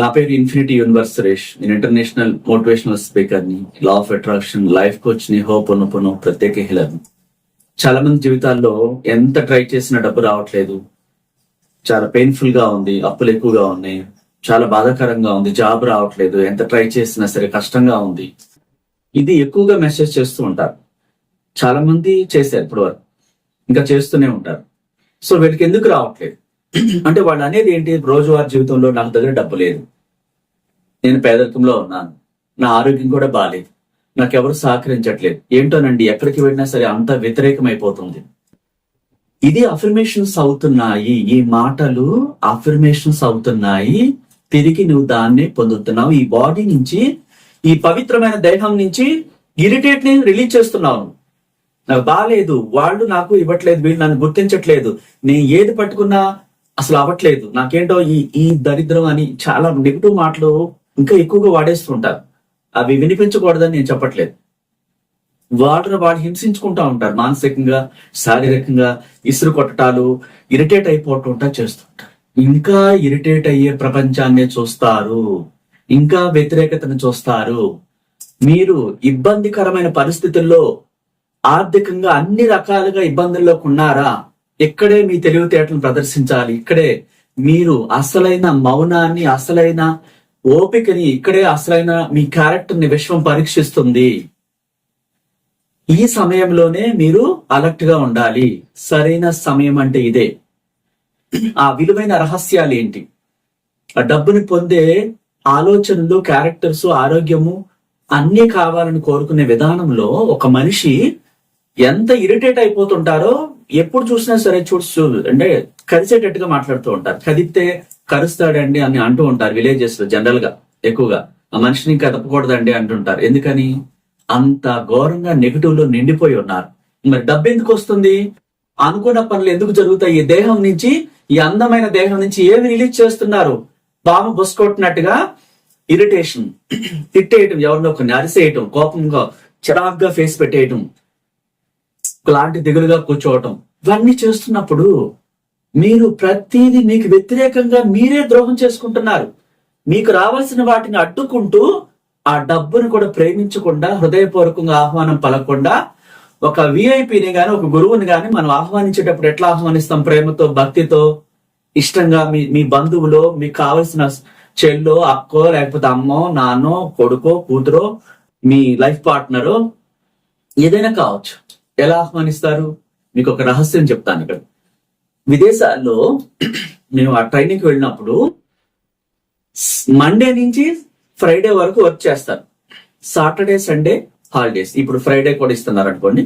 నా పేరు infinity universe Suresh. నేను ఇంటర్నేషనల్ మోటివేషనల్ స్పీకర్ని లా ఆఫ్ అట్రాక్షన్ లైఫ్ కోచ్ని హోప్ అనుకును ప్రత్యేక హీలర్ చాలా మంది జీవితాల్లో ఎంత ట్రై చేసినా డబ్బు రావట్లేదు. చాలా పెయిన్ఫుల్గా ఉంది అప్పులు ఎక్కువగా ఉన్నాయి. చాలా బాధాకరంగా ఉంది జాబ్ రావట్లేదు ఎంత ట్రై చేసినా సరే కష్టంగా ఉంది. ఇది ఎక్కువగా మెసేజ్ చేస్తూ ఉంటారు. చాలా మంది చేశారు ఇప్పుడు వరకు ఇంకా చేస్తూనే ఉంటారు. సో వీటికి ఎందుకు రావట్లేదు? అంటే వాళ్ళు అనేది ఏంటి? రోజువారీ జీవితంలో నాకు దగ్గర డబ్బు లేదు. నేను పేదరికంలో ఉన్నాను. నా ఆరోగ్యం కూడా బాగాలేదు నాకెవరు సహకరించట్లేదు. ఏంటోనండి ఎక్కడికి వెళ్ళినా సరే అంత వ్యతిరేకమైపోతుంది. ఇది అఫర్మేషన్స్ అవుతున్నాయి. ఈ మాటలు అఫర్మేషన్స్ అవుతున్నాయి. తిరిగి నువ్వు దాన్ని పొందుతున్నావు. ఈ బాడీ నుంచి ఈ పవిత్రమైన దేహం నుంచి ఇరిటేట్ని రిలీజ్ చేస్తున్నావు. నాకు బాగాలేదు వాళ్ళు నాకు ఇవ్వట్లేదు. వీళ్ళు నన్ను గుర్తించట్లేదు. నేను ఏది పట్టుకున్నా అసలు అవ్వట్లేదు. నాకేంటో ఈ ఈ దరిద్రం అని చాలా నెగిటివ్ మాటలు ఇంకా ఎక్కువగా వాడేస్తుంటారు. అవి వినిపించకూడదని నేను చెప్పట్లేదు. వాటిని వాడు హింసించుకుంటా ఉంటారు. మానసికంగా శారీరకంగా ఇసురు కొట్టటాలు ఇరిటేట్ అయిపోవటం ఉంటా చేస్తుంటారు ఇంకా ఇరిటేట్ అయ్యే ప్రపంచాన్ని చూస్తారు. ఇంకా వ్యతిరేకతను చూస్తారు. మీరు ఇబ్బందికరమైన పరిస్థితుల్లో ఆర్థికంగా అన్ని రకాలుగా ఇబ్బందుల్లోకి ఉన్నారా? ఇక్కడే మీ తెలివితేటలను ప్రదర్శించాలి. ఇక్కడే మీరు అసలైన మౌనాన్ని అసలైన ఓపికని ఇక్కడే అసలైన మీ క్యారెక్టర్ని విశ్వం పరీక్షిస్తుంది. ఈ సమయంలోనే మీరు అలర్ట్గా ఉండాలి. సరైన సమయం అంటే ఇదే. ఆ విలువైన రహస్యాలు ఏంటి? ఆ డబ్బుని పొందే ఆలోచనలు క్యారెక్టర్స్ ఆరోగ్యము అన్నీ కావాలని కోరుకునే విధానంలో ఒక మనిషి ఎంత ఇరిటేట్ అయిపోతుంటారో ఎప్పుడు చూసినా సరే చూడు అంటే కరిచేటట్టుగా మాట్లాడుతూ ఉంటారు. కదిస్తే కరుస్తాడండి అని అంటూ ఉంటారు విలేజెస్లో జనరల్గా ఎక్కువగా. ఆ మనిషిని కదపకూడదండి అంటుంటారు. ఎందుకని? అంత ఘోరంగా నెగిటివ్లో నిండిపోయి ఉన్నారు. మరి డబ్బు ఎందుకు వస్తుంది? అనుకున్న పనులు ఎందుకు జరుగుతాయి? ఈ దేహం నుంచి ఈ అందమైన దేహం నుంచి ఏమి రిలీజ్ చేస్తున్నారు? పాము బొసుకొట్టినట్టుగా ఇరిటేషన్ తిట్టేయటం ఎవరినో ఒక అరిసేయటం కోపంగా చిరాగ్గా ఫేస్ పెట్టేయటం. లాంటి దిగులుగా కూర్చోవటం. ఇవన్నీ చేస్తున్నప్పుడు మీరు ప్రతిదీ మీకు వ్యతిరేకంగా మీరే ద్రోహం చేసుకుంటున్నారు. మీకు రావాల్సిన వాటిని అడ్డుకుంటూ ఆ డబ్బును కూడా ప్రేమించకుండా హృదయపూర్వకంగా ఆహ్వానం పలకుండా ఒక విఐపిని గాని ఒక గురువుని గాని మనం ఆహ్వానించేటప్పుడు ఎట్లా ఆహ్వానిస్తాం? ప్రేమతో భక్తితో ఇష్టంగా మీ మీ బంధువులో మీకు కావలసిన చెల్లో అక్కో లేకపోతే అమ్మో నాన్నో కొడుకో కూతురో మీ లైఫ్ పార్ట్నరు ఏదైనా కావచ్చు. ఎలా ఆహ్వానిస్తారు? మీకు ఒక రహస్యం చెప్తాను ఇక్కడ. విదేశాల్లో మేము ఆ ట్రైనింగ్కి వెళ్ళినప్పుడు మండే నుంచి ఫ్రైడే వరకు వర్క్ చేస్తారు సాటర్డే సండే హాలిడేస్. ఇప్పుడు ఫ్రైడే కూడా ఇస్తున్నారు అనుకోండి.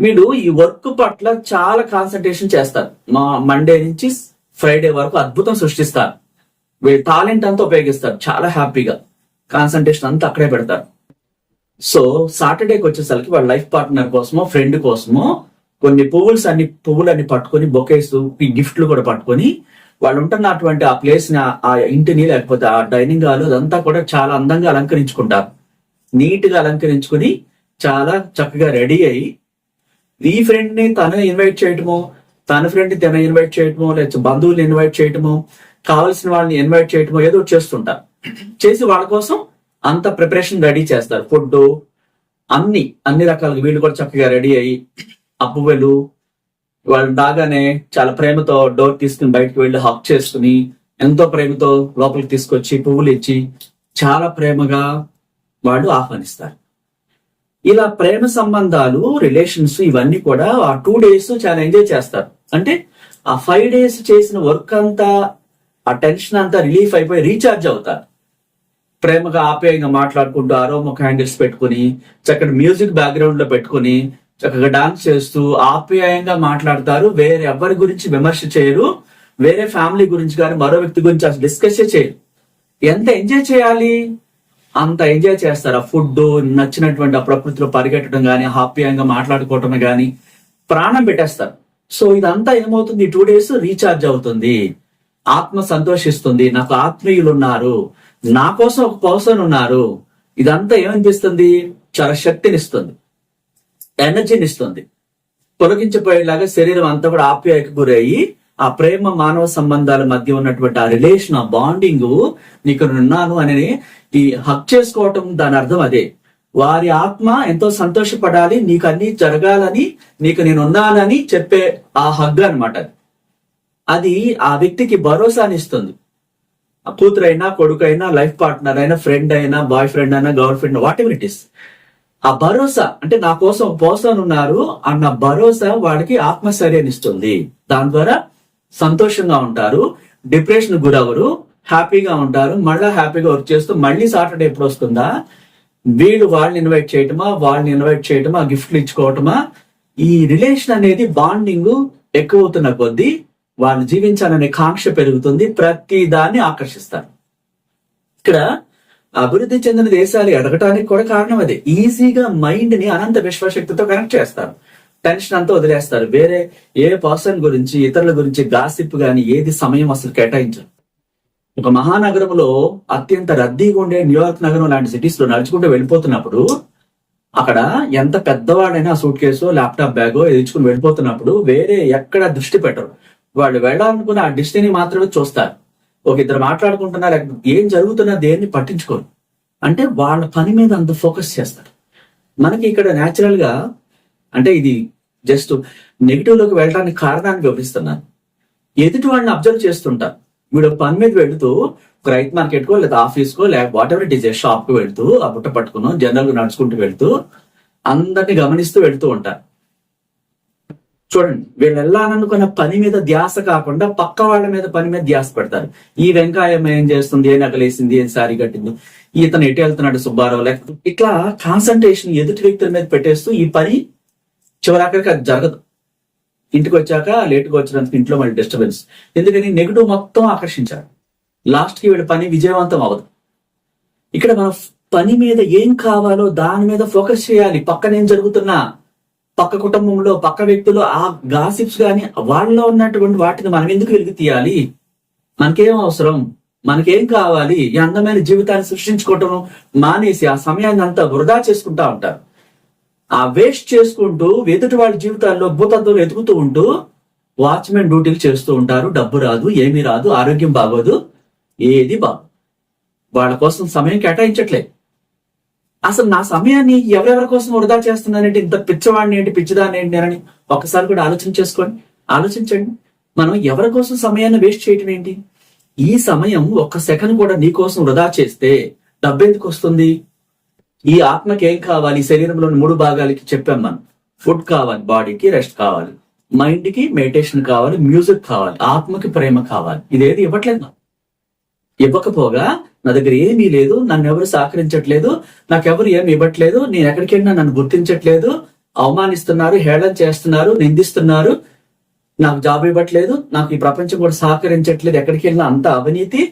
మీరు ఈ వర్క్ పట్ల చాలా కాన్సన్ట్రేషన్ చేస్తారు. మా మండే నుంచి ఫ్రైడే వరకు అద్భుతం సృష్టిస్తారు. వీళ్ళ టాలెంట్ అంతా ఉపయోగిస్తారు. చాలా హ్యాపీగా. కాన్సన్ట్రేషన్ అంతా అక్కడే పెడతారు. సో సాటర్డేకి వచ్చేసరికి వాళ్ళ లైఫ్ పార్ట్నర్ కోసమో ఫ్రెండ్ కోసమో కొన్ని పువ్వుల్స్ అన్ని పువ్వులన్నీ పట్టుకొని బొకేస్ ఈ గిఫ్ట్లు కూడా పట్టుకొని వాళ్ళు ఉంటున్నటువంటి ఆ ప్లేస్ని ఆ ఇంటిని లేకపోతే ఆ డైనింగ్ హాల్ అదంతా కూడా చాలా అందంగా అలంకరించుకుంటారు. నీట్గా అలంకరించుకుని చాలా చక్కగా రెడీ అయ్యి ఈ ఫ్రెండ్ని తను ఇన్వైట్ చేయటమో తన ఫ్రెండ్ తన ఇన్వైట్ చేయటమో లేకపోతే బంధువులు ఇన్వైట్ చేయటమో కావలసిన వాళ్ళని ఇన్వైట్ చేయటమో ఏదో చేస్తుంటారు. చేసి వాళ్ళ కోసం అంత ప్రిపరేషన్ రెడీ చేస్తారు. ఫుడ్ అన్ని అన్ని రకాలుగా వీళ్ళు కూడా చక్కగా రెడీ అయ్యి ఆ పువ్వులు వాళ్ళు రాగానే చాలా ప్రేమతో డోర్ తీసుకుని బయటకు వెళ్ళి హక్ చేసుకుని ఎంతో ప్రేమతో లోపలికి తీసుకొచ్చి పువ్వులు ఇచ్చి చాలా ప్రేమగా వాళ్ళు ఆహ్వానిస్తారు. ఇలా ప్రేమ సంబంధాలు రిలేషన్స్ ఇవన్నీ కూడా ఆ టూ డేస్ చాలా ఎంజాయ్ చేస్తారు. అంటే ఆ ఫైవ్ డేస్ చేసిన వర్క్ అంతా ఆ టెన్షన్ అంతా రిలీఫ్ అయిపోయి రీఛార్జ్ అవుతారు. ప్రేమగా ఆప్యాయంగా మాట్లాడుకుంటూ ఆరోమ క్యాండిల్స్ పెట్టుకుని చక్కటి మ్యూజిక్ బ్యాక్గ్రౌండ్లో పెట్టుకుని చక్కగా డాన్స్ చేస్తూ ఆప్యాయంగా మాట్లాడతారు. వేరే ఎవరి గురించి విమర్శ చేయరు. వేరే ఫ్యామిలీ గురించి కానీ మరో వ్యక్తి గురించి అసలు డిస్కస్ చేయరు. ఎంత ఎంజాయ్ చేయాలి? అంత ఎంజాయ్ చేస్తారు. ఆ ఫుడ్ నచ్చినటువంటి ఆ ప్రకృతిలో పరిగెట్టడం కానీ హాప్యాయంగా మాట్లాడుకోవటం కానీ ప్రాణం పెట్టేస్తారు. సో ఇదంతా ఏమవుతుంది? టూ డేస్ రీఛార్జ్ అవుతుంది. ఆత్మ సంతోషిస్తుంది. నాకు ఆత్మీయులు ఉన్నారు నా కోసం ఒక పర్సన్ ఉన్నారు. ఇదంతా ఏమనిపిస్తుంది? చాలా శక్తినిస్తుంది. ఎనర్జీని ఇస్తుంది తొలగించిపోయేలాగా శరీరం అంతా కూడా ఆప్యాయకు గురయ్యి ఆ ప్రేమ మానవ సంబంధాల మధ్య ఉన్నటువంటి ఆ రిలేషన్ ఆ బాండింగ్ నీకు ఉన్నాను అని ఈ హక్ చేసుకోవటం దాని అర్థం అదే. వారి ఆత్మ ఎంతో సంతోషపడాలి నీకు అన్ని జరగాలని నీకు నేను ఉన్నానని చెప్పే ఆ హగ్ అనమాట అది ఆ వ్యక్తికి భరోసానిస్తుంది. కూతురైనా కొడుకైనా లైఫ్ పార్ట్నర్ అయినా ఫ్రెండ్ అయినా బాయ్ ఫ్రెండ్ అయినా girl friend whatever it is ఆ భరోసా అంటే నా కోసం పోసన్ ఉన్నారు అన్న భరోసా వాడికి ఆత్మశైర్యాన్ని ఇస్తుంది. దాని ద్వారా సంతోషంగా ఉంటారు. డిప్రెషన్ గురవరు హ్యాపీగా ఉంటారు. మళ్ళా హ్యాపీగా వర్క్ చేస్తూ మళ్ళీ సాటర్డే ఎప్పుడు వస్తుందా? వీళ్ళు వాళ్ళని ఇన్వైట్ చేయటమా? వాళ్ళని ఇన్వైట్ చేయటమా? గిఫ్ట్లు ఇచ్చుకోవటమా? ఈ రిలేషన్ అనేది బాండింగ్ ఎక్కువ అవుతున్న కొద్దీ వాళ్ళు జీవించాలనే కాంక్ష పెరుగుతుంది ప్రతి దాన్ని ఆకర్షిస్తారు. ఇక్కడ అభివృద్ధి చెందిన దేశాలు ఎడగటానికి కూడా కారణం అదే. ఈజీగా మైండ్ని అనంత విశ్వశక్తితో కనెక్ట్ చేస్తారు. టెన్షన్ అంతా వదిలేస్తారు. వేరే ఏ పర్సన్ గురించి ఇతరుల గురించి గాసిప్ గాని ఏది సమయం అసలు కేటాయించరు. ఒక మహానగరంలో అత్యంత రద్దీగా ఉండే న్యూయార్క్ నగరం లాంటి సిటీస్లో నడుచుకుంటూ వెళ్ళిపోతున్నప్పుడు అక్కడ ఎంత పెద్దవాడైనా సూట్ కేసో ల్యాప్టాప్ బ్యాగో ఎదుర్చుకుని వెళ్ళిపోతున్నప్పుడు వేరే ఎక్కడ దృష్టి పెట్టరు. వాళ్ళు వెళ్ళాలనుకున్న ఆ డిస్టిని మాత్రమే చూస్తారు. ఒక ఇద్దరు మాట్లాడుకుంటున్నా లేకపోతే ఏం జరుగుతున్నా దేన్ని పట్టించుకోరు. అంటే వాళ్ళ పని మీద అంత ఫోకస్ చేస్తారు. మనకి ఇక్కడ న్యాచురల్గా అంటే ఇది జస్ట్ నెగిటివ్లోకి వెళ్ళడానికి కారణాన్ని వివరిస్తున్నాను. ఎదుటి వాడిని అబ్జర్వ్ చేస్తుంటారు. వీడు పని మీద వెళుతూ ఒక రైతు మార్కెట్ కో లేదా ఆఫీస్కో లేకపోతే లేక వాట్ ఎవర్ ఇట్ ఈస్ షాప్కు వెళ్తూ ఆ బుట్ట పట్టుకుని జనరల్గా నడుచుకుంటూ వెళ్తూ అందరిని గమనిస్తూ వెళ్తూ ఉంటారు. చూడండి వీళ్ళు వెళ్ళాలనుకున్న పని మీద ధ్యాస కాకుండా పక్క వాళ్ళ మీద పని మీద ధ్యాస పెడతారు. ఈ వెంకాయం ఏం చేస్తుంది? ఏ నగలేసింది ఏం సారీ కట్టింది? ఇతను ఎటు వెళ్తున్నాడు సుబ్బారావు? లేకపోతే ఇట్లా కాన్సన్ట్రేషన్ ఎదుటి వ్యక్తుల మీద పెట్టేస్తూ ఈ పని చివరాఖరికి అది జరగదు. ఇంటికి వచ్చాక లేటుగా వచ్చినందుకు ఇంట్లో మళ్ళీ డిస్టర్బెన్స్ ఎందుకని? నెగిటివ్ మొత్తం ఆకర్షించారు లాస్ట్కి వీడి పని విజయవంతం అవ్వదు. ఇక్కడ మన పని మీద ఏం కావాలో దాని మీద ఫోకస్ చేయాలి. పక్కన ఏం జరుగుతున్నా? పక్క కుటుంబంలో పక్క వ్యక్తులు ఆ గాసిప్స్ గాని వాళ్ళలో ఉన్నటువంటి వాటిని మనం ఎందుకు వెలుగు తీయాలి? మనకేం అవసరం? మనకేం కావాలి? ఈ అందమైన జీవితాన్ని సృష్టించుకోవటం మానేసి ఆ సమయాన్ని అంతా వృధా చేసుకుంటా ఉంటారు. ఆ వేస్ట్ చేసుకుంటూ ఎదుటి వాళ్ళ జీవితాల్లో భూతత్వం ఎదుగుతూ ఉంటూ వాచ్మెన్ డ్యూటీలు చేస్తూ ఉంటారు. డబ్బు రాదు ఏమీ రాదు ఆరోగ్యం బాగోదు ఏది బాగు వాళ్ళ కోసం సమయం కేటాయించట్లేదు అసలు నా సమయాన్ని ఎవరెవరి కోసం వృధా చేస్తున్నానంటే ఇంత పిచ్చవాడిని ఏంటి పిచ్చిదాన్ని ఏంటి అని ఒకసారి కూడా ఆలోచన చేసుకోండి. ఆలోచించండి. మనం ఎవరి కోసం సమయాన్ని వేస్ట్ చేయటం ఏంటి? ఈ సమయం ఒక్క సెకండ్ కూడా నీ కోసం వృధా చేస్తే డబ్బు ఎందుకు వస్తుంది? ఈ ఆత్మకి ఏం కావాలి? శరీరంలోని మూడు భాగాలకి చెప్పాం మనం. ఫుడ్ కావాలి బాడీకి రెస్ట్ కావాలి మైండ్కి మెడిటేషన్ కావాలి మ్యూజిక్ కావాలి ఆత్మకి ప్రేమ కావాలి. ఇదేది ఇవ్వట్లేదు. ఇవ్వకపోగా నా దగ్గర ఏమీ లేదు నన్ను ఎవరు సహకరించట్లేదు నాకెవరు ఏమి ఇవ్వట్లేదు నేను ఎక్కడికి వెళ్ళినా నన్ను గుర్తించట్లేదు అవమానిస్తున్నారు హేళన చేస్తున్నారు నిందిస్తున్నారు నాకు జాబ్ ఇవ్వట్లేదు నాకు ఈ ప్రపంచం కూడా సహకరించట్లేదు ఎక్కడికి వెళ్ళినా అంత అవినీతి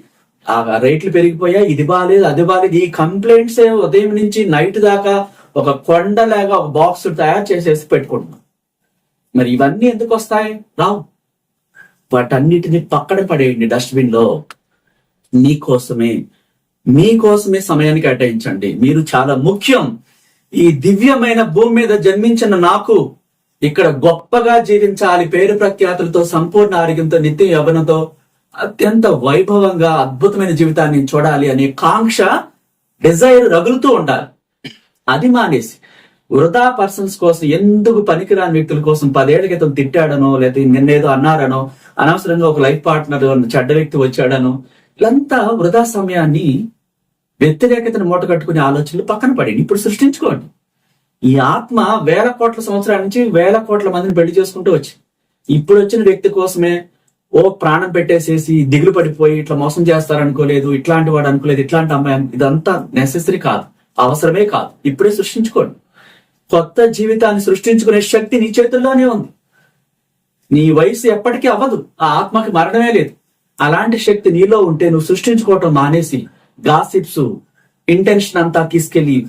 ఆ రేట్లు పెరిగిపోయాయి ఇది బాగాలేదు అది బాగాలేదు ఈ కంప్లైంట్స్ ఉదయం నుంచి నైట్ దాకా ఒక కొండలాగా ఒక బాక్స్ తయారు చేసేసి పెట్టుకుంటున్నాం. మరి ఇవన్నీ ఎందుకు వస్తాయి? రావు. వాటన్నిటిని పక్కన పడేయండి డస్ట్బిన్లో. నీకోసమే మీకోసమే సమయాన్ని కేటాయించండి. మీరు చాలా ముఖ్యం. ఈ దివ్యమైన భూమి మీద జన్మించిన నాకు ఇక్కడ గొప్పగా జీవించాలి. పేరు ప్రఖ్యాతులతో సంపూర్ణ ఆరోగ్యంతో నిత్య యవనతో అత్యంత వైభవంగా అద్భుతమైన జీవితాన్ని చూడాలి అనే కాంక్ష డిజైర్ రగులుతూ ఉండాలి. అది మానేసి వృధా పర్సన్స్ కోసం ఎందుకు పనికిరాని వ్యక్తుల కోసం పదేళ్ళ క్రితం తిట్టాడనో లేదా నిన్నేదో అన్నారనో అనవసరంగా ఒక లైఫ్ పార్ట్నర్ చెడ్డ వ్యక్తి వచ్చాడనో ఇదంతా వృధా సమయాన్ని వ్యతిరేకతను మూట కట్టుకునే ఆలోచనలు పక్కన పడి ఇప్పుడు సృష్టించుకోండి. ఈ ఆత్మ వేల కోట్ల సంవత్సరాల నుంచి వేల కోట్ల మందిని పెళ్ళి చేసుకుంటూ వచ్చి ఇప్పుడు వచ్చిన వ్యక్తి కోసమే ఓ ప్రాణం పెట్టేసేసి దిగులు పడిపోయి ఇట్లా మోసం చేస్తారనుకోలేదు ఇట్లాంటి వాడు అనుకోలేదు ఇట్లాంటి అమ్మాయి ఇదంతా నెసెసరీ కాదు. అవసరమే కాదు. ఇప్పుడే సృష్టించుకోండి. కొత్త జీవితాన్ని సృష్టించుకునే శక్తి నీ చేతుల్లోనే ఉంది. నీ వయసు ఎప్పటికీ అవ్వదు. ఆ ఆత్మకి మరణమే లేదు. అలాంటి శక్తి నీలో ఉంటే నువ్వు సృష్టించుకోవటం మానేసి గాసిప్స్ ఇంటెన్షన్ అంతా తీసుకెళ్ళి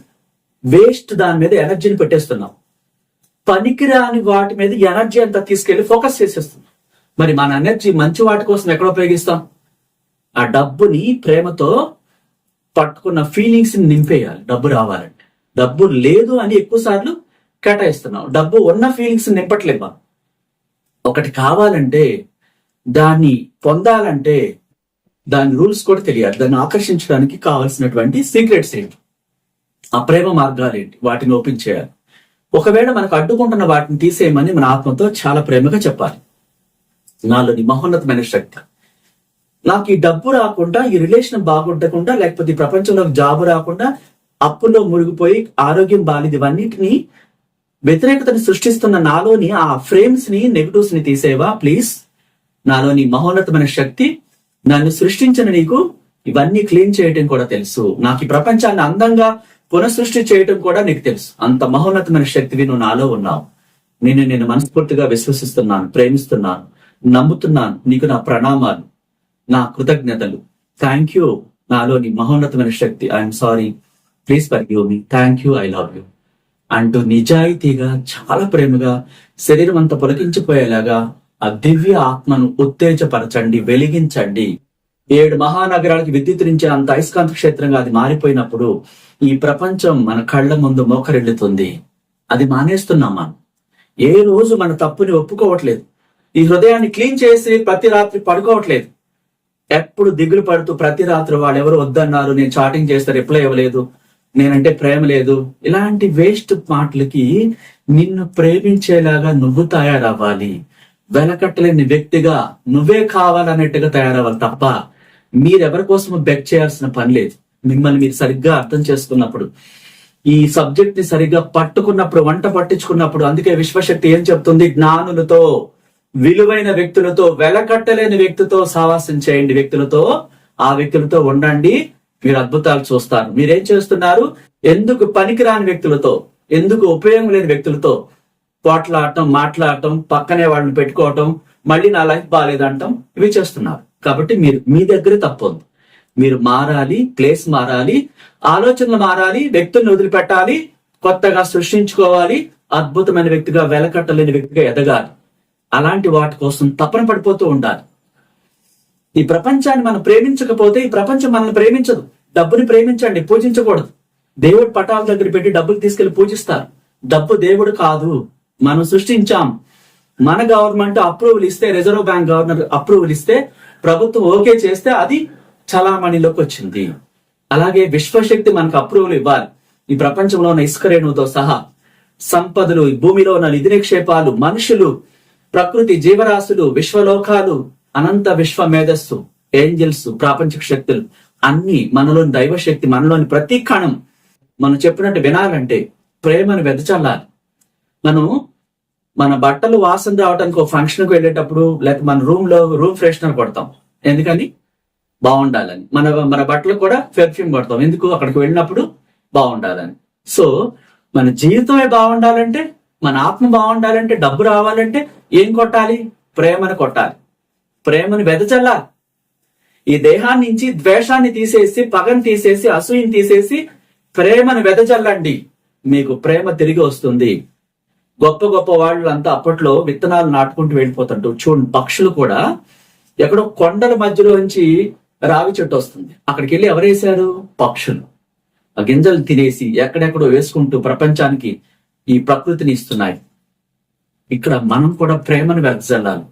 వేస్ట్ దాని మీద ఎనర్జీని పెట్టేస్తున్నావు. పనికిరాని వాటి మీద ఎనర్జీ అంతా తీసుకెళ్ళి ఫోకస్ చేసేస్తున్నావు. మరి మన ఎనర్జీ మంచి వాటి కోసం ఎక్కడ ఉపయోగిస్తాం? ఆ డబ్బుని ప్రేమతో పట్టుకున్న ఫీలింగ్స్ని నింపేయాలి. డబ్బు రావాలంటే. డబ్బు లేదు అని ఎక్కువ సార్లు కేటాయిస్తున్నాం డబ్బు ఉన్న ఫీలింగ్స్ నింపట్లేదు ఒకటి కావాలంటే దాన్ని పొందాలంటే దాని రూల్స్ కూడా తెలియాలి. దాన్ని ఆకర్షించడానికి కావాల్సినటువంటి సీక్రెట్స్ ఏంటి ఆ ప్రేమ మార్గాలు ఏంటి? వాటిని ఓపెన్ చేయాలి. ఒకవేళ మనకు అడ్డుకుంటున్న వాటిని తీసేయమని మన ఆత్మతో చాలా ప్రేమగా చెప్పాలి. నాలోని మహోన్నతమైన శక్తి. నాకు ఈ డబ్బు రాకుండా ఈ రిలేషన్ బాగుండకుండా లేకపోతే ఈ ప్రపంచంలో జాబ్ రాకుండా అప్పుల్లో మునిగిపోయి ఆరోగ్యం బాలేదు ఇవన్నిటిని వ్యతిరేకతను సృష్టిస్తున్న నాలోని ఆ ఫ్రేమ్స్ని నెగటివ్స్ని తీసేవా? ప్లీజ్ నాలోని మహోన్నతమైన శక్తి నన్ను సృష్టించిన నీకు ఇవన్నీ క్లీన్ చేయటం కూడా తెలుసు. నాకు ఈ ప్రపంచాన్ని అందంగా పునఃసృష్టి చేయటం కూడా నీకు తెలుసు. అంత మహోన్నతమైన శక్తివి నువ్వు నాలో ఉన్నావు. నేను నేను మనస్ఫూర్తిగా విశ్వసిస్తున్నాను ప్రేమిస్తున్నాను నమ్ముతున్నాను. నీకు నా ప్రణామాలు నా కృతజ్ఞతలు. థ్యాంక్ యూ నాలోని మహోన్నతమైన శక్తి. I'm sorry please forgive me thank you I love you అంటూ నిజాయితీగా చాలా ప్రేమగా శరీరం అంతా పొలకించిపోయేలాగా ఆ దివ్య ఆత్మను ఉత్తేజపరచండి వెలిగించండి. ఏడు మహానగరాలకి విద్యుత్రించే అంత అయస్కాంత క్షేత్రంగా అది మారిపోయినప్పుడు ఈ ప్రపంచం మన కళ్ళ ముందు మోకరెళ్ళుతుంది అది మానేస్తున్నాం మనం. ఏ రోజు మన తప్పుని ఒప్పుకోవట్లేదు. ఈ హృదయాన్ని క్లీన్ చేసి ప్రతి రాత్రి పడుకోవట్లేదు. ఎప్పుడు దిగులు పడుతూ ప్రతి రాత్రి వాళ్ళు ఎవరు వద్దన్నారు నేను చాటింగ్ చేస్తే రిప్లై ఇవ్వలేదు నేనంటే ప్రేమ లేదు. ఇలాంటి వేస్ట్ మాటలకి నిన్ను ప్రేమించేలాగా నువ్వు తయారవ్వాలి. వెనకట్టలేని వ్యక్తిగా నువ్వే కావాలన్నట్టుగా తయారవ్వాలి తప్ప మీరెవరి కోసం బెక్ చేయాల్సిన పని లేదు. మిమ్మల్ని మీరు సరిగ్గా అర్థం చేసుకున్నప్పుడు ఈ సబ్జెక్ట్ని సరిగ్గా పట్టుకున్నప్పుడు వంట పట్టించుకున్నప్పుడు అందుకే విశ్వశక్తి ఏం చెప్తుంది? జ్ఞానులతో విలువైన వ్యక్తులతో వెలకట్టలేని వ్యక్తితో సావాసం చేయండి. వ్యక్తులతో ఆ వ్యక్తులతో ఉండండి. మీరు అద్భుతాలు చూస్తారు. మీరేం చేస్తున్నారు? ఎందుకు పనికిరాని వ్యక్తులతో ఎందుకు ఉపయోగం లేని వ్యక్తులతో పోట్లాడటం మాట్లాడటం పక్కనే వాళ్ళని పెట్టుకోవటం మళ్ళీ నా లైఫ్ బాగాలేదంటాం ఇవి చేస్తున్నారు. కాబట్టి మీరు మీ దగ్గరే తప్పు ఉంది. మీరు మారాలి ప్లేస్ మారాలి ఆలోచనలు మారాలి వ్యక్తుల్ని వదిలిపెట్టాలి కొత్తగా సృష్టించుకోవాలి అద్భుతమైన వ్యక్తిగా వెలకట్టలేని వ్యక్తిగా ఎదగాలి. అలాంటి వాటి కోసం తపన పడిపోతూ ఉండాలి. ఈ ప్రపంచాన్ని మనం ప్రేమించకపోతే ఈ ప్రపంచం మనల్ని ప్రేమించదు. డబ్బుని ప్రేమించండి పూజించకూడదు. దేవుడు పటాల దగ్గర పెట్టి డబ్బులు తీసుకెళ్ళి పూజిస్తారు. డబ్బు దేవుడు కాదు. మనం సృష్టించాం. మన గవర్నమెంట్ అప్రూవల్ ఇస్తే రిజర్వ్ బ్యాంక్ గవర్నర్ అప్రూవల్ ఇస్తే ప్రభుత్వం ఓకే చేస్తే అది చలామణిలోకి వచ్చింది. అలాగే విశ్వశక్తి మనకు అప్రూవల్ ఇవ్వాలి. ఈ ప్రపంచంలో ఉన్న ఇసుక రేణువుతో సహా సంపదలు ఈ భూమిలో ఉన్న నిధి నిక్షేపాలు మనుషులు ప్రకృతి జీవరాశులు విశ్వలోకాలు అనంత విశ్వ మేధస్సు ఏంజల్స్ ప్రాపంచిక శక్తులు అన్ని మనలోని దైవశక్తి మనలోని ప్రతి కణం మనం చెప్పినట్టు వినాలంటే ప్రేమను వెదచల్లాలి మనం మన బట్టలు వాసన రావడానికి ఒక ఫంక్షన్కి వెళ్ళేటప్పుడు లేక మన రూమ్లో రూమ్ ఫ్రెషనర్ కొడతాం. ఎందుకని? బాగుండాలని. మన మన బట్టలు కూడా పెర్ఫ్యూమ్ కొడతాం. ఎందుకు? అక్కడికి వెళ్ళినప్పుడు బాగుండాలని. సో మన జీవితమే బాగుండాలంటే మన ఆత్మ బాగుండాలంటే డబ్బు రావాలంటే ఏం కొట్టాలి? ప్రేమను కొట్టాలి. ప్రేమను వెదచల్లాలి ఈ దేహాన్ని నుంచి ద్వేషాన్ని తీసేసి పగని తీసేసి అసూయని తీసేసి ప్రేమను వెదజల్లండి. మీకు ప్రేమ తిరిగి వస్తుంది. గొప్ప గొప్ప వాళ్ళు అంతా అప్పట్లో విత్తనాలు నాటుకుంటూ వెళ్ళిపోతుంటూ చూడండి పక్షులు కూడా ఎక్కడో కొండల మధ్యలో నుంచి రావి చెట్టు వస్తుంది. అక్కడికి వెళ్ళి ఎవరేశారు? పక్షులు. ఆ గింజలు తినేసి ఎక్కడెక్కడో వేసుకుంటూ ప్రపంచానికి ఈ ప్రకృతిని ఇస్తున్నాయి. ఇక్కడ మనం కూడా ప్రేమను వెదజల్లాలి.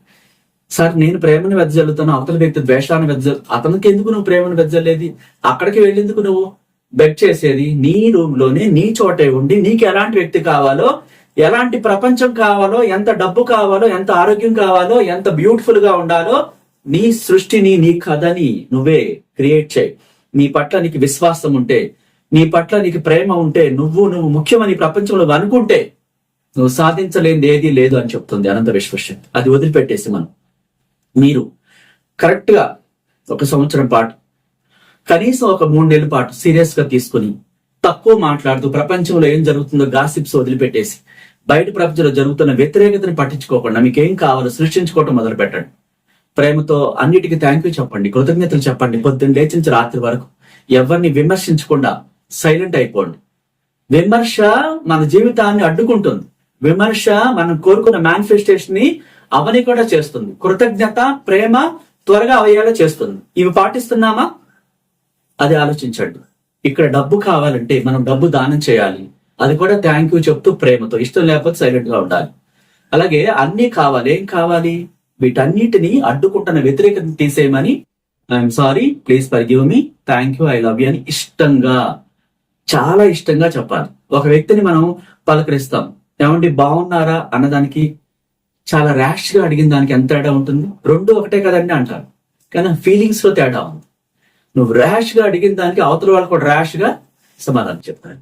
సార్ నేను ప్రేమను వెదజల్లుతాను అవతల వ్యక్తి ద్వేషాన్ని వెదజల్ అతనికి ఎందుకు నువ్వు ప్రేమను వెదజల్లేది? అక్కడికి వెళ్ళేందుకు నువ్వు? బెట్ చేసేది నీ రూమ్లోనే నీ చోటే ఉండి నీకు ఎలాంటి వ్యక్తి కావాలో ఎలాంటి ప్రపంచం కావాలో ఎంత డబ్బు కావాలో ఎంత ఆరోగ్యం కావాలో ఎంత బ్యూటిఫుల్గా ఉండాలో నీ సృష్టిని నీ కథని నువ్వే క్రియేట్ చేయి. నీ పట్ల నీకు విశ్వాసం ఉంటే నీ పట్ల నీకు ప్రేమ ఉంటే నువ్వు నువ్వు ముఖ్యమని ప్రపంచంలో అనుకుంటే నువ్వు సాధించలేనిది ఏది లేదు అని చెప్తుంది అనంత విశ్వశక్తి. అది వదిలిపెట్టేసి మనం. మీరు కరెక్ట్గా ఒక సంవత్సరం పాటు కనీసం ఒక మూడు నెలల పాటు సీరియస్గా తీసుకుని తక్కువ మాట్లాడుతూ ప్రపంచంలో ఏం జరుగుతుందో గాసిప్స్ వదిలిపెట్టేసి బయట ప్రపంచంలో జరుగుతున్న వ్యతిరేకతను పట్టించుకోకుండా మీకు ఏం కావాలో సృష్టించుకోవటం మొదలు పెట్టండి ప్రేమతో అన్నిటికీ థ్యాంక్ యూ చెప్పండి కృతజ్ఞతలు చెప్పండి పొద్దున్న లేచించి రాత్రి వరకు ఎవరిని విమర్శించకుండా సైలెంట్ అయిపోండి. విమర్శ మన జీవితాన్ని అడ్డుకుంటుంది. విమర్శ మనం కోరుకున్న మేనిఫెస్టేషన్ని అవని కూడా చేస్తుంది. కృతజ్ఞత ప్రేమ త్వరగా అయ్యేలా చేస్తుంది. ఇవి పాటిస్తున్నామా? అది ఆలోచించండి. ఇక్కడ డబ్బు కావాలంటే మనం డబ్బు దానం చేయాలి. అది కూడా థ్యాంక్ యూ చెప్తూ ప్రేమతో ఇష్టం లేకపోతే సైలెంట్గా ఉండాలి. అలాగే అన్ని కావాలి. ఏం కావాలి? వీటన్నిటిని అడ్డుకుంటున్న వ్యతిరేకతను తీసేయమని I'm sorry please forgive me thank you I love you అని ఇష్టంగా చాలా ఇష్టంగా చెప్పాలి. ఒక వ్యక్తిని మనం పలకరిస్తాం. ఏమండి బాగున్నారా అన్నదానికి చాలా ర్యాష్గా అడిగిన దానికి ఎంత తేడా ఉంటుంది? రెండు ఒకటే కదండి అంటారు. కానీ ఫీలింగ్స్లో తేడా ఉంది. నువ్వు ర్యాష్గా అడిగిన దానికి అవతల వాళ్ళు కూడా ర్యాష్గా సమాధానం చెప్తారు.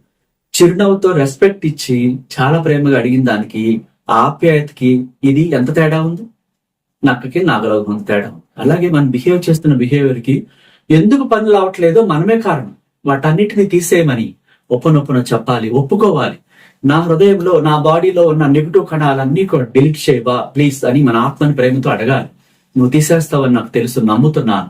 చిరునవ్వుతో రెస్పెక్ట్ ఇచ్చి చాలా ప్రేమగా అడిగిన దానికి ఆప్యాయతకి ఇది ఎంత తేడా ఉంది? నక్కకి నాగలోకం ఉంది తేడా అలాగే మనం బిహేవ్ చేస్తున్న బిహేవియర్కి ఎందుకు పనులు అవట్లేదో మనమే కారణం. వాటన్నిటిని తీసేయమని ఒప్పనొప్పున చెప్పాలి ఒప్పుకోవాలి. నా హృదయంలో నా బాడీలో ఉన్న నెగిటివ్ కణాలన్నీ కూడా డిలీట్ చేయవా ప్లీజ్ అని మన ఆత్మని ప్రేమతో అడగాలి. నువ్వు తీసేస్తావని నాకు తెలుసు నమ్ముతున్నాను.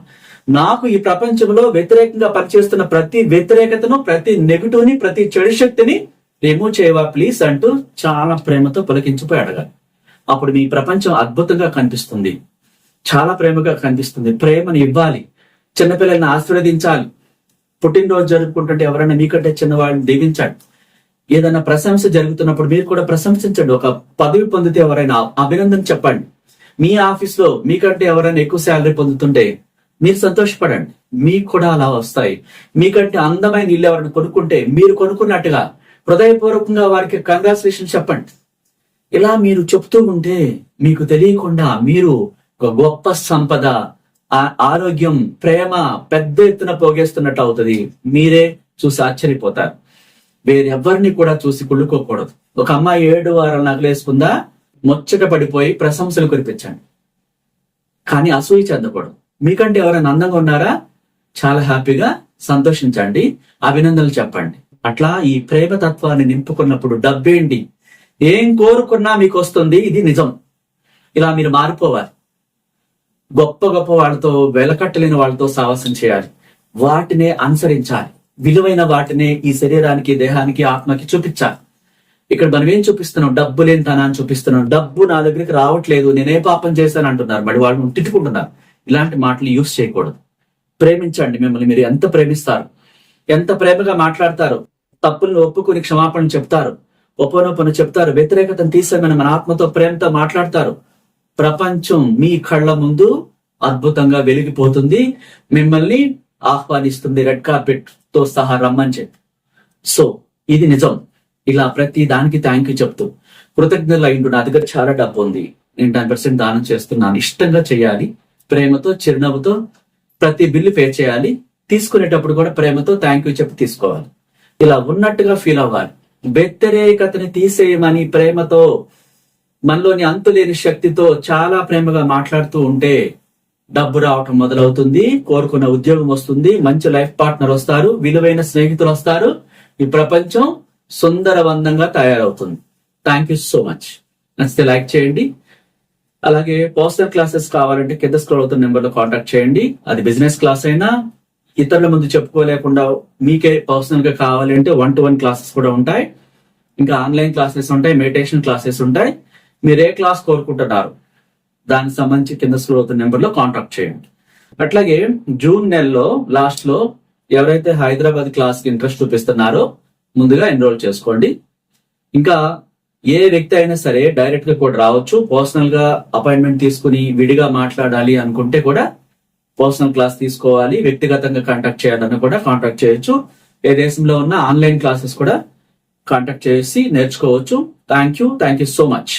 నాకు ఈ ప్రపంచంలో వ్యతిరేకంగా పనిచేస్తున్న ప్రతి వ్యతిరేకతను ప్రతి నెగిటివ్ని ప్రతి చెడు శక్తిని రిమూవ్ చేయవా ప్లీజ్ అంటూ చాలా ప్రేమతో పులకించిపోయి అడగాలి. అప్పుడు మీ ప్రపంచం అద్భుతంగా కనిపిస్తుంది. చాలా ప్రేమగా కనిపిస్తుంది. ప్రేమను ఇవ్వాలి. చిన్నపిల్లల్ని ఆశీర్వదించాలి. పుట్టినరోజు జరుపుకుంటుంటే ఎవరైనా మీకంటే చిన్నవాళ్ళని దీవించండి ఏదైనా ప్రశంస జరుగుతున్నప్పుడు మీరు కూడా ప్రశంసించండి. ఒక పదవి పొందితే ఎవరైనా అభినందన చెప్పండి. మీ ఆఫీస్లో మీకంటే ఎవరైనా ఎక్కువ శాలరీ పొందుతుంటే మీరు సంతోషపడండి. మీకు కూడా అలా వస్తాయి. మీకంటే అందమైన ఇల్లు ఎవరిని కొనుక్కుంటే మీరు కొనుక్కున్నట్టుగా హృదయపూర్వకంగా వారికి కంగ్రాచులేషన్ చెప్పండి. ఇలా మీరు చెప్తూ ఉంటే మీకు తెలియకుండా మీరు ఒక గొప్ప సంపద ఆ- ఆరోగ్యం ప్రేమ పెద్ద ఎత్తున పోగేస్తున్నట్టు అవుతుంది. మీరే చూసి ఆశ్చర్యపోతారు. వేరెవ్వరిని కూడా చూసి కుళ్ళుకోకూడదు. ఒక అమ్మాయి ఏడు వారాలు నగలేసుకుందా ముచ్చట పడిపోయి ప్రశంసలు కురిపించండి. కానీ అసూయ చెందకూడదు. మీకంటే ఎవరైనా అందంగా ఉన్నారా? చాలా హ్యాపీగా సంతోషించండి. అభినందనలు చెప్పండి. అట్లా ఈ ప్రేమ తత్వాన్ని నింపుకున్నప్పుడు డబ్బేంటి? ఏం కోరుకున్నా మీకు వస్తుంది ఇది నిజం. ఇలా మీరు మారిపోవాలి. గొప్ప గొప్ప వాళ్ళతో వెలకట్టలేని వాళ్ళతో సాహసం చేయాలి. వాటినే అనుసరించాలి. విలువైన వాటినే ఈ శరీరానికి దేహానికి ఆత్మకి చూపించాలి. ఇక్కడ మనం ఏం చూపిస్తున్నాం? డబ్బు లేని తనాన్ని చూపిస్తున్నాం. డబ్బు నా దగ్గరికి రావట్లేదు. నేనే పాపం చేశాను అంటున్నారు. మరి వాళ్ళు తిట్టుకుంటున్నారు. ఇలాంటి మాటలు యూస్ చేయకూడదు. ప్రేమించండి మిమ్మల్ని మీరు ఎంత ప్రేమిస్తారు? ఎంత ప్రేమగా మాట్లాడతారు? తప్పులను ఒప్పుకుని క్షమాపణ చెప్తారు. ఒప్పనొప్పను చెప్తారు. వ్యతిరేకతను తీసేమని మన ఆత్మతో ప్రేమతో మాట్లాడతారు. ప్రపంచం మీ కళ్ళ ముందు అద్భుతంగా వెలిగిపోతుంది. మిమ్మల్ని ఆహ్వానిస్తుంది రెడ్ కార్పెట్తో సహా రమ్మని చెప్పి. సో ఇది నిజం. ఇలా ప్రతి దానికి థ్యాంక్ యూ చెప్తూ. కృతజ్ఞతలు అయిండు నా దగ్గర చాలా డబ్బు ఉంది. నేను టెన్ పర్సెంట్ దానం చేస్తున్నాను. ఇష్టంగా చేయాలి. ప్రేమతో చిరునవ్వుతో ప్రతి బిల్లు పే చేయాలి. తీసుకునేటప్పుడు కూడా ప్రేమతో థ్యాంక్ యూ చెప్పి తీసుకోవాలి. ఇలా ఉన్నట్టుగా ఫీల్ అవ్వాలి. వ్యతిరేకతని తీసేయమని ప్రేమతో మనలోని అంతులేని శక్తితో చాలా ప్రేమగా మాట్లాడుతూ ఉంటే డబ్బు రావటం మొదలవుతుంది కోరుకున్న ఉద్యోగం వస్తుంది మంచి లైఫ్ పార్ట్నర్ వస్తారు విలువైన స్నేహితులు వస్తారు. ఈ ప్రపంచం సుందరవందంగా తయారవుతుంది. థ్యాంక్ యూ సో మచ్ నచ్చితే లైక్ చేయండి. అలాగే పర్సనల్ క్లాసెస్ కావాలంటే కింద స్క్రోల్ అవుతున్న నెంబర్లో కాంటాక్ట్ చేయండి. అది బిజినెస్ క్లాస్ అయినా ఇతరుల ముందు చెప్పుకోలేకుండా మీకే పర్సనల్గా కావాలంటే వన్ టు వన్ క్లాసెస్ కూడా ఉంటాయి. ఇంకా ఆన్లైన్ క్లాసెస్ ఉంటాయి మెడిటేషన్ క్లాసెస్ ఉంటాయి. మీరు ఏ క్లాస్ కోరుకుంటున్నారు? దానికి సంబంధించి కింద స్క్రోల్ అవుతున్న నెంబర్లో కాంటాక్ట్ చేయండి. అట్లాగే జూన్ నెలలో లాస్ట్లో ఎవరైతే హైదరాబాద్ క్లాస్కి ఇంట్రెస్ట్ చూపిస్తున్నారో ముందుగా ఎన్రోల్ చేసుకోండి. ఇంకా ఏ వ్యక్తి అయినా సరే డైరెక్ట్గా కూడా రావచ్చు. పర్సనల్గా అపాయింట్మెంట్ తీసుకుని విడిగా మాట్లాడాలి అనుకుంటే కూడా పర్సనల్ క్లాస్ తీసుకోవాలి. వ్యక్తిగతంగా కాంటాక్ట్ చేయాలని కూడా కాంటాక్ట్ చేయొచ్చు. ఏ దేశంలో ఉన్న ఆన్లైన్ క్లాసెస్ కూడా కాంటాక్ట్ చేసి నేర్చుకోవచ్చు. Thank you thank you so much